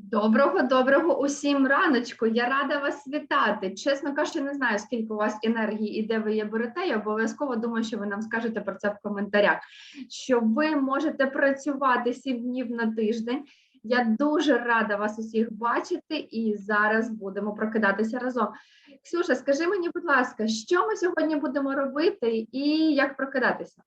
Доброго, доброго усім раночку. Я рада вас вітати. Чесно кажучи, не знаю, скільки у вас енергії і де ви її берете. Я обов'язково думаю, що ви нам скажете про це в коментарях. Що ви можете працювати сім днів на тиждень. Я дуже рада вас усіх бачити, і зараз будемо прокидатися разом. Ксюша, скажи мені, будь ласка, що ми сьогодні будемо робити і як прокидатися?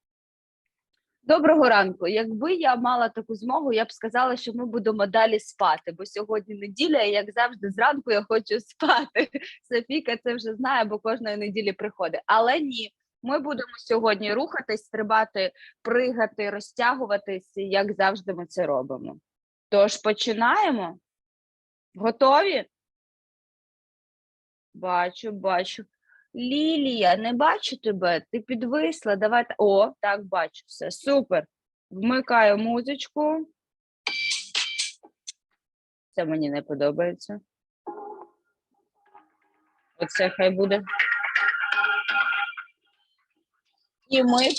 Доброго ранку. Якби я мала таку змогу, я б сказала, що ми будемо далі спати, бо сьогодні неділя, і як завжди, зранку я хочу спати. Софійка це вже знає, бо кожної неділі приходить. Але ні, ми будемо сьогодні рухатись, стрибати, пригати, розтягуватись, як завжди ми це робимо. Тож починаємо. Готові? Бачу, бачу. Лілія, не бачу тебе. Ти підвисла. Давайте. О, так бачу. Все, супер. Вмикаю музичку. Це мені не подобається. Оце хай буде. І ми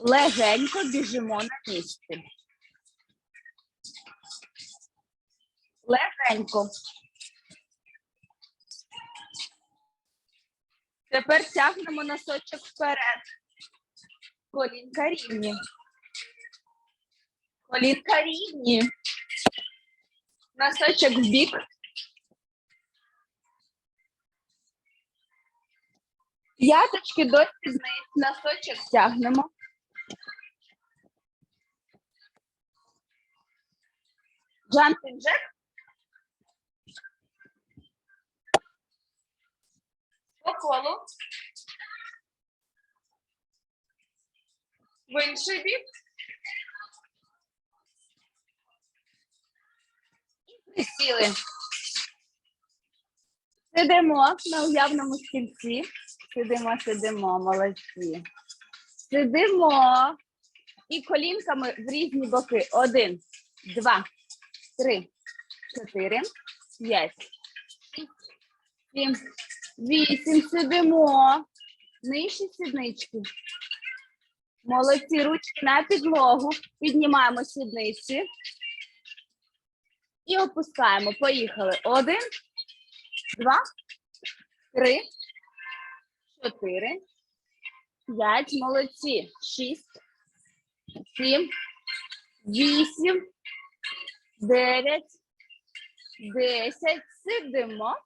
легенько біжимо на місці. Легенько. Тепер тягнемо носочок вперед. Колінка рівні. Колінка рівні. Носочок в бік. П'яточки до спідниць. Носочок тягнемо. Jack. По колу. В інший бік. І присіли. Сидимо на уявному стільці. Сидимо, сидимо, молодці. Сидимо і колінками в різні боки. Один, два, три, чотири, п'ять, шість, сім, вісім. Сидимо. Нижчі сіднички. Молодці, ручки на підлогу. Піднімаємо сідниці. І опускаємо. Поїхали. Один, два, три, чотири, п'ять. Молодці. Шість, сім, вісім, дев'ять, десять. Сидимо.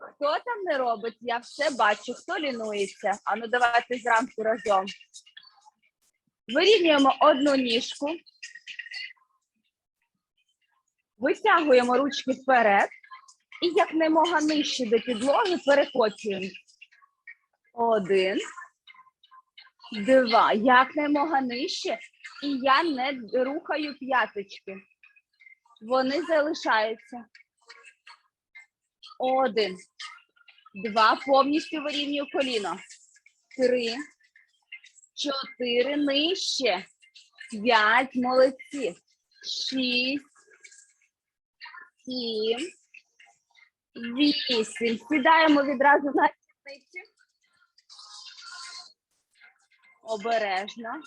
Хто там не робить? Я все бачу. Хто лінується? А ну давайте зранку разом. Вирівнюємо одну ніжку. Витягуємо ручки вперед і якнаймога нижче до підлоги перекочуємо. Один, два. Якнаймога нижче. І я не рухаю п'яточки. Вони залишаються. Один, два. Повністю вирівнюю коліно. Три, чотири. Нижче. П'ять. Молодці. Шість. Сім. Вісім. Сідаємо відразу на сідниці. Обережно.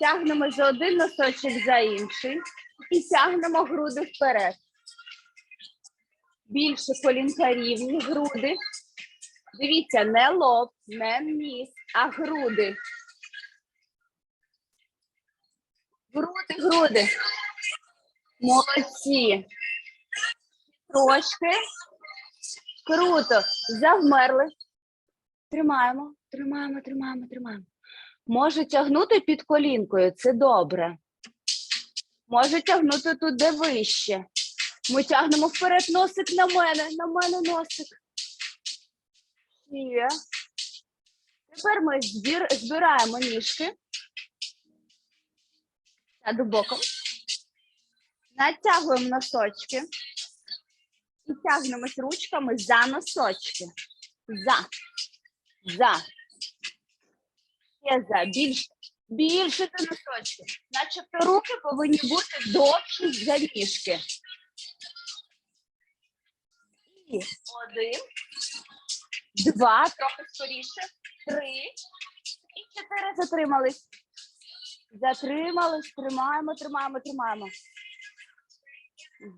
Тягнемо за один носочок за інший і тягнемо груди вперед. Більше колінка рівні, груди. Дивіться, не лоб, не ніс, а груди. Груди, груди. Молодці. Трошки. Круто. Завмерли. Тримаємо, тримаємо, тримаємо, тримаємо. Може тягнути під колінкою, це добре. Може тягнути туди вище. Ми тягнемо вперед носик на мене, на мене носик. Є. Тепер ми збір, збираємо ніжки. Сяду боком. Натягуємо носочки. І тягнемось ручками за носочки. За. За. Ще за. Більше. Більше до носочки. Начебто руки повинні бути довші за ніжки. Один, два, трохи скоріше, три і чотири затримались. Затримались, тримаємо, тримаємо, тримаємо.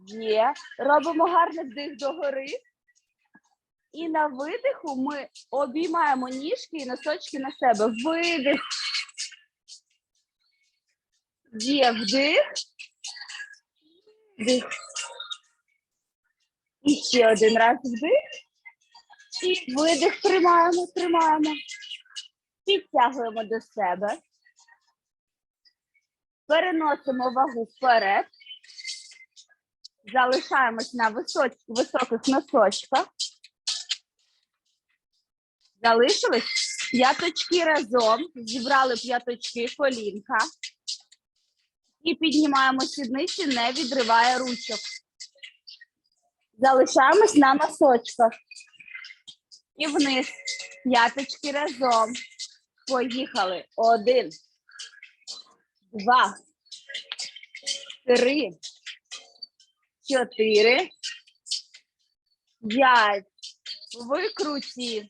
Є. Робимо гарний вдих догори. І на видиху ми обіймаємо ніжки і носочки на себе. Видих. Є вдих. Вдих. І ще один раз вдих. І видих тримаємо, тримаємо. Підтягуємо до себе. Переносимо вагу вперед. Залишаємось на височ... високих носочках. Залишились п'яточки разом. Зібрали п'яточки, колінка. І піднімаємо сідниці, не відриває ручок. Залишаємось на носочках. І вниз. П'яточки разом. Поїхали. Один. Два. Три. Чотири. П'ять. Викруті.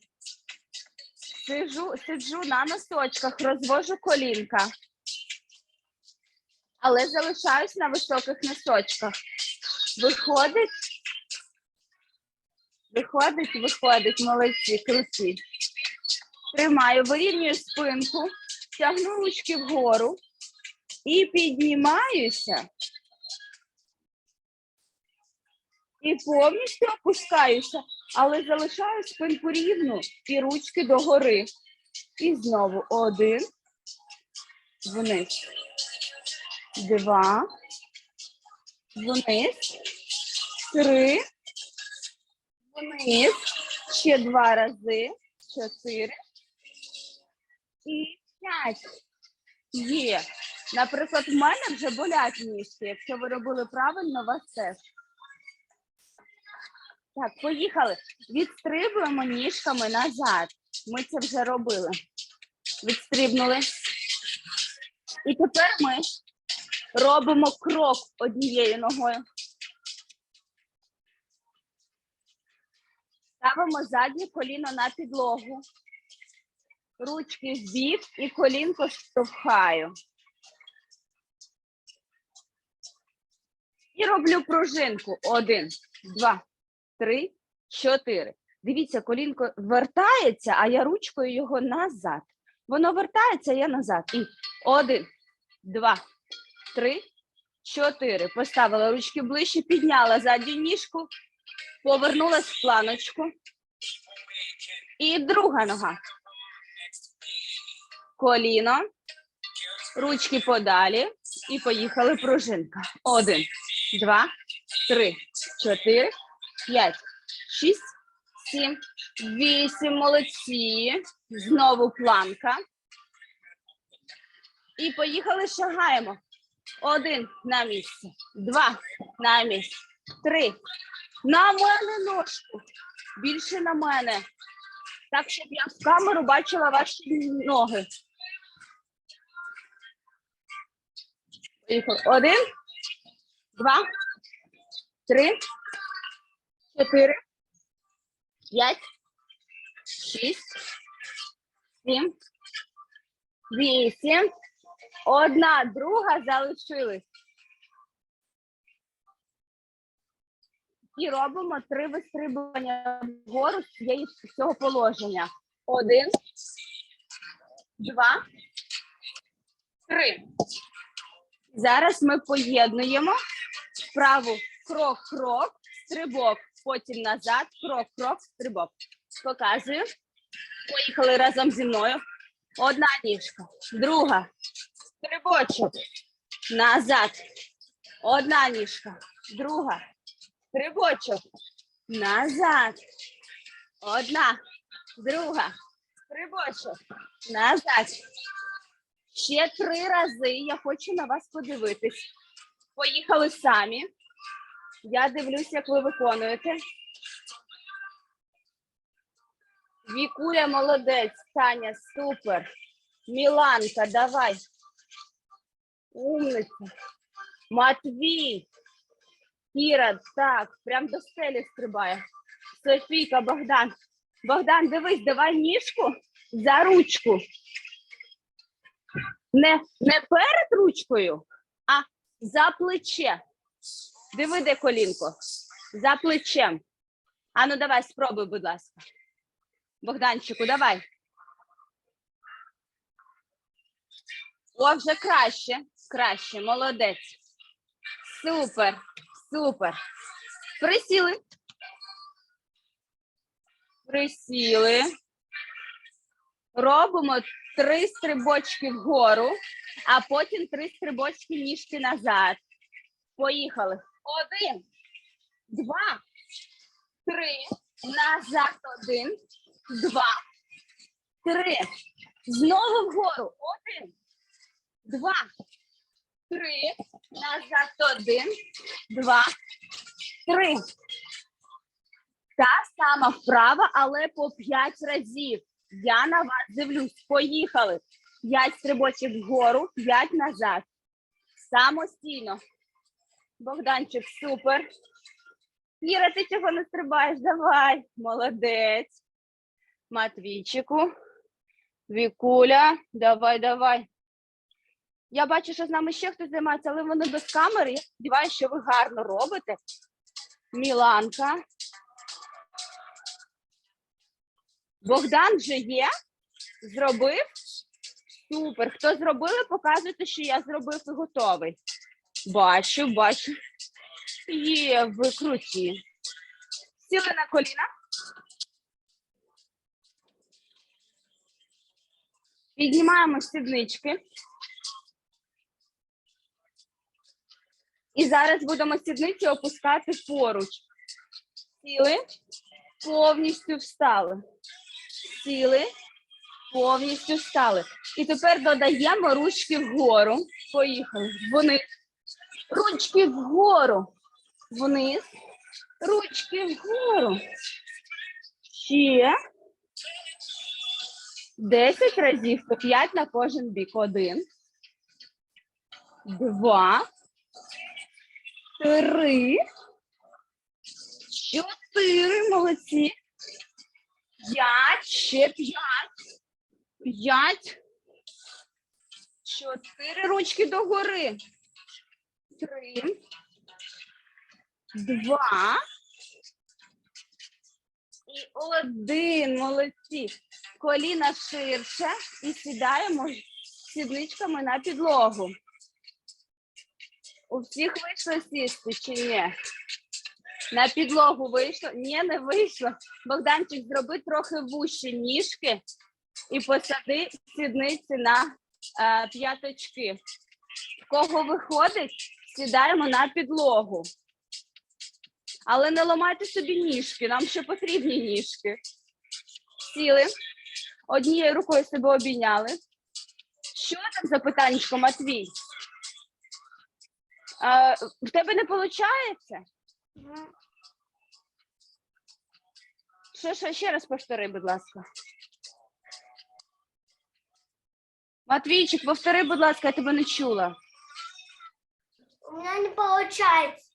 Сижу, сиджу на носочках, розвожу колінка. Але залишаюсь на високих носочках. Виходить. Виходить, виходить, молодці, круті. Тримаю, вирівнюю спинку, тягну ручки вгору і піднімаюся. І повністю опускаюся, але залишаю спинку рівну і ручки догори. І знову один, вниз, два, вниз, три, вниз, ще два рази, чотири і п'ять. Є. Наприклад, в мене вже болять ніжки. Якщо ви робили правильно, вас теж. Так, поїхали. Відстрибуємо ніжками назад. Ми це вже робили. Відстрибнули. І тепер ми робимо крок однією ногою. Ставимо заднє коліно на підлогу. Ручки в бік і колінко штовхаю. І роблю пружинку. Один, два, три, чотири. Дивіться, колінко вертається, а я ручкою його назад. Воно вертається, я назад. І один, два, три, чотири. Поставила ручки ближче, підняла задню ніжку, повернулась в планочку. І друга нога. Коліно, ручки подалі. І поїхали пружинка. Один, два, три, чотири, п'ять, шість, сім, вісім. Молодці. Знову планка. І поїхали, шагаємо. Один на місце, два на місце, три. На мене ножку. Більше на мене. Так, щоб я в камеру бачила ваші ноги. Один, два, три, чотири, п'ять, шість, сім, вісім. Одна, друга залишились. І робимо три вистрибування вгору з цієї з цього положення. Один, два, три. Зараз ми поєднуємо вправу крок-крок, стрибок, потім назад, крок-крок, стрибок. Показую. Поїхали разом зі мною. Одна ніжка, друга, стрибочок, назад. Одна ніжка, друга, стрибочок, назад. Одна, друга, стрибочок, назад. Ще три рази я хочу на вас подивитись. Поїхали самі. Я дивлюсь, як ви виконуєте. Вікуля молодець, Таня, супер. Міланка, давай. Умниця. Матвій. Кіра, так, прям до стелі стрибає. Софійка, Богдан. Богдан, дивись, давай ніжку за ручку. Не, не перед ручкою, а за плече. Диви, де колінко. За плечем. Ану, давай, спробуй, будь ласка. Богданчику, давай. О, вже краще, краще, молодець. Супер, супер. Присіли. Присіли. Робимо три стрибочки вгору, а потім три стрибочки ніжки назад. Поїхали. Один, два, три. Назад один, два, три. Знову вгору. Один, два, три. Назад один, два, три. Та сама вправа, але по п'ять разів. Я на вас дивлюсь. Поїхали. П'ять стрибочок вгору, п'ять назад. Самостійно. Богданчик, супер. Іра, ти чого не стрибаєш? Давай. Молодець. Матвійчику. Вікуля, давай, давай. Я бачу, що з нами ще хтось займається, але вони без камери. Я що ви гарно робите. Міланка. Богдан вже є? Зробив? Супер. Хто зробили, показуйте, що я зробив і готовий. Бачу, бачу. Є, ви круті. Сіли на коліна. Піднімаємо сіднички. І зараз будемо сідниці опускати поруч. Сіли, повністю встали. Сіли, повністю встали. І тепер додаємо ручки вгору. Поїхали. Вниз. Ручки вгору. Вниз. Ручки вгору. Ще. Десять разів по п'ять на кожен бік. Один. Два. Три. Чотири. Молодці. П'ять. Ще п'ять. П'ять. Чотири ручки догори. Три. Два. І один. Молодці. Коліна ширше і сідаємо сідничками на підлогу. У всіх вийшло сісти чи ні? На підлогу вийшло? Ні, не вийшло. Богданчик, зроби трохи вущі ніжки і посади сідниці на е, п'яточки. В кого виходить, сідаємо на підлогу. Але не ламайте собі ніжки, нам ще потрібні ніжки. Сіли, однією рукою себе обійняли. Що там за питаннячко, Матвій? А, в тебе не виходить? Що, що, ще раз повтори, будь ласка. Матвійчик, повтори, будь ласка, я тебе не чула. У меня не получается.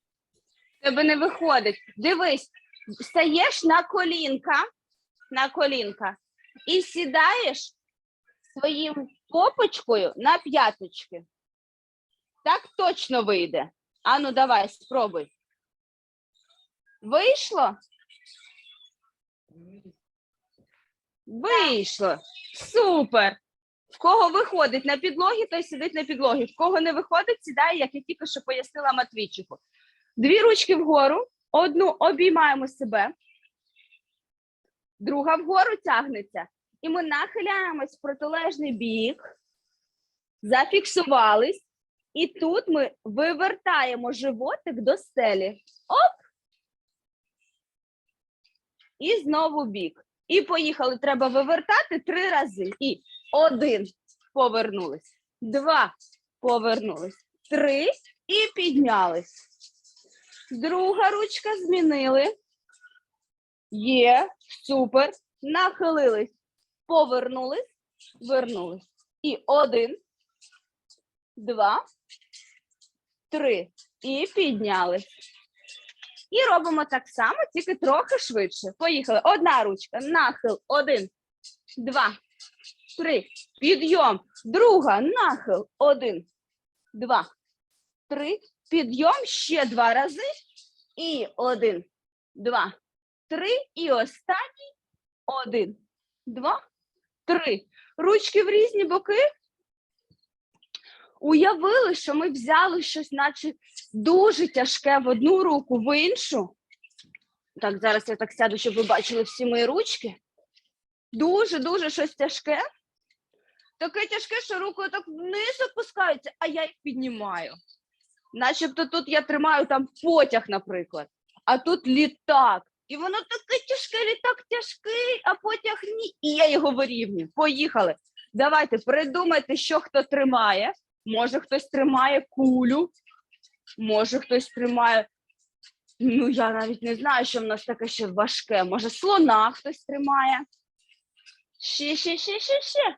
В тебе не виходить. Дивись, стаєш на колінка, на колінка і сідаєш своїм попочкою на п'яточки. Так точно вийде. Ану, давай, спробуй. Вийшло? Вийшло. Супер. В кого виходить на підлогі, той сидить на підлогі. В кого не виходить, сідає, як я тільки що пояснила Матвійчику. Дві ручки вгору, одну обіймаємо себе, друга вгору тягнеться. І ми нахиляємось в протилежний бік, зафіксувались, і тут ми вивертаємо животик до стелі. Оп! І знову бік. І поїхали. Треба вивертати три рази. І один повернулись, два повернулись, три і піднялись. Друга ручка змінили. Є, супер. Нахилились, повернулись, вернулись. І один, два, три. І піднялись. І робимо так само, тільки трохи швидше. Поїхали. Одна ручка. Нахил. Один, два, три. Підйом. Друга. Нахил. Один, два, три. Підйом ще два рази. І один, два, три. І останній. Один, два, три. Ручки в різні боки. Уявили, що ми взяли щось, наче дуже тяжке в одну руку, в іншу. Так, зараз я так сяду, щоб ви бачили всі мої ручки. Дуже, дуже щось тяжке. Таке тяжке, що руки так вниз опускаються, а я їх піднімаю. Начебто тут я тримаю там потяг, наприклад, а тут літак. І воно таке тяжке, літак тяжкий, а потяг ні. І я його вирівнюю. Поїхали. Давайте придумайте, що хто тримає. Може, хтось тримає кулю, може, хтось тримає. Ну, я навіть не знаю, що в нас таке ще важке. Може, слона хтось тримає. Ще, ще, ще, ще, ще.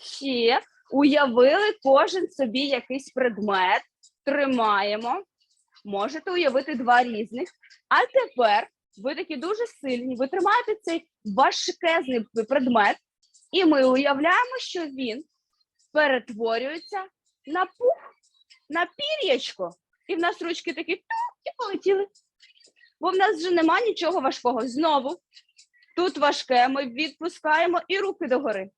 Ще. Уявили кожен собі якийсь предмет. Тримаємо. Можете уявити два різних. А тепер ви такі дуже сильні. Ви тримаєте цей важкезний предмет, і ми уявляємо, що він перетворюється на пух, на пір'ячко. І в нас ручки такі і полетіли. Бо в нас вже нема нічого важкого. Знову тут важке, ми відпускаємо і руки догори.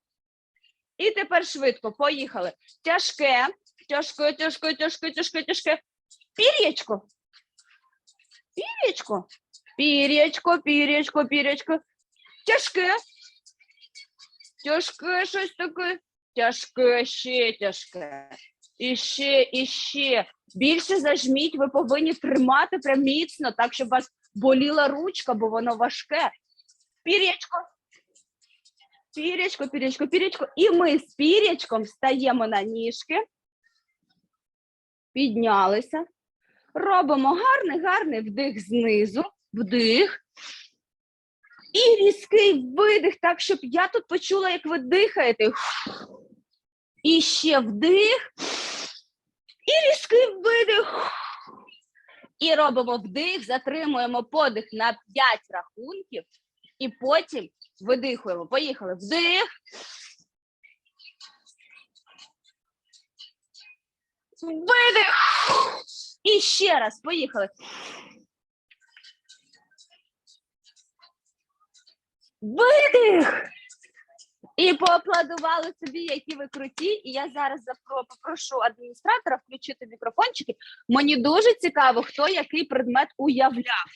І тепер швидко, поїхали. Тяжке, тяжке, тяжке, тяжке, тяжке, тяжке. Пір'ячко. Пір'ячко. Пір'ячко, пір'ячко, пір'ячко. Тяжке. Тяжке щось таке. Тяжке, ще тяжке. І ще, і ще. Більше зажміть, ви повинні тримати прям міцно, так, щоб у вас боліла ручка, бо воно важке. Пір'ячко. Пір'ячко, пір'ячко, пір'ячко. І ми з пір'ячком стаємо на ніжки. Піднялися. Робимо гарний, гарний вдих знизу. Вдих. І різкий видих, так, щоб я тут почула, як ви дихаєте. І ще вдих. І різкий видих. І робимо вдих, затримуємо подих на 5 рахунків, і потім видихуємо. Поїхали. Вдих. Видих. І ще раз. Поїхали. Видих. І поаплодували собі, які ви круті. І я зараз запро- попрошу адміністратора включити мікрофончики. Мені дуже цікаво, хто який предмет уявляв.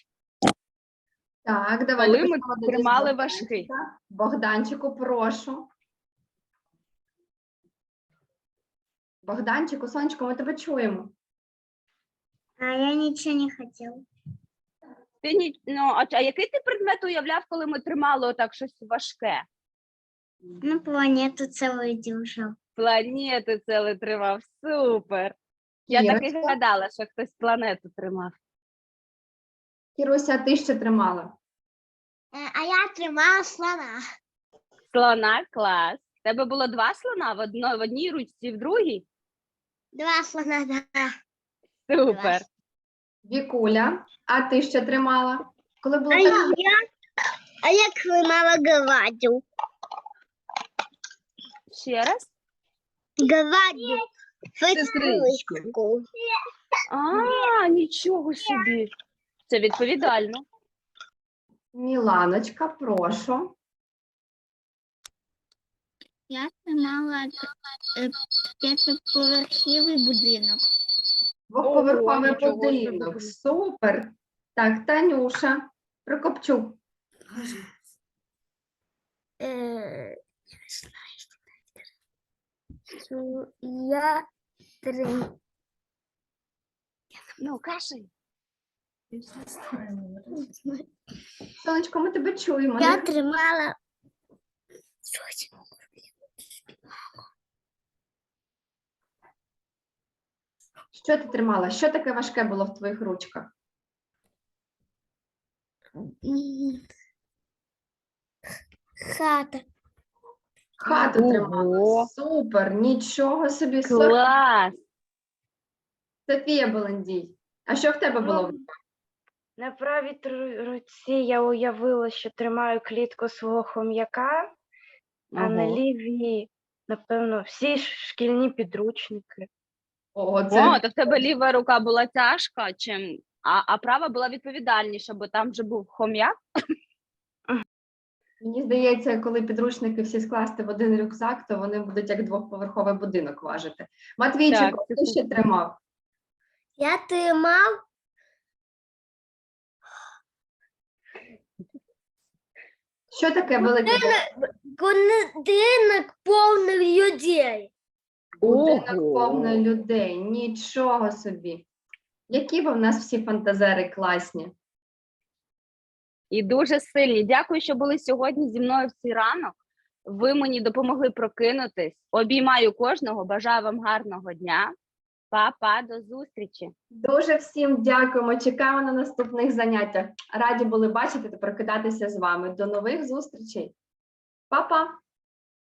Так, давайте Коли ми тримали важкий. Богданчику, прошу. Богданчику, сонечко, ми тебе чуємо. А я ничего не хотела. Ти ні... ну, а, а який ти предмет уявляв, коли ми тримали отак щось важке? Ну, планету целую держал. Планету ціле тримав. Супер. Я так і Кірочка? гадала, що хтось планету тримав. Кіруся, ти що тримала? А я тримала слона. Слона, клас. В тебе було два слона в, одно, в одній ручці, і в другій? Два слона, да. Супер. Вікуля, а ти що тримала? Коли було А так я, а я тримала гладю. Ще раз. Гладю. Сестричку. А, нічого собі. Це відповідально. Міланочка, прошу. Я тримала е, п'ятиповерхівий будинок. Нічого собі. будинок. Супер. Так, Танюша, Прокопчук. Е, я три. Ну, кажи. Сонечко, ми тебе чуємо. Я Не- тримала Що ти тримала? Що таке важке було в твоїх ручках? хата. Хату тримала. Супер, нічого собі. Клас. Софія Белендій. А що в тебе було? Ну, На правій руці я уявила, що тримаю клітку свого хом'яка, а на лівій, напевно, всі шкільні підручники. О, це О, то в тебе ліва рука була тяжка, чим а, а права була відповідальніша, бо там вже був хом'як. Мені здається, коли підручники всі скласти в один рюкзак, то вони будуть як двохповерховий будинок важити. Матвійчик, Так, хто ще тримав? Я тримав Що таке великий будинок повний людей. будинок Ого. повний людей? Нічого собі. Які ви в нас всі фантазери класні. І дуже сильні. Дякую, що були сьогодні зі мною в цей ранок. Ви мені допомогли прокинутись. Обіймаю кожного. Бажаю вам гарного дня. Па-па, до зустрічі. Дуже всім дякуємо. Чекаємо на наступних заняттях. Раді були бачити та прокидатися з вами. До нових зустрічей. Па-па!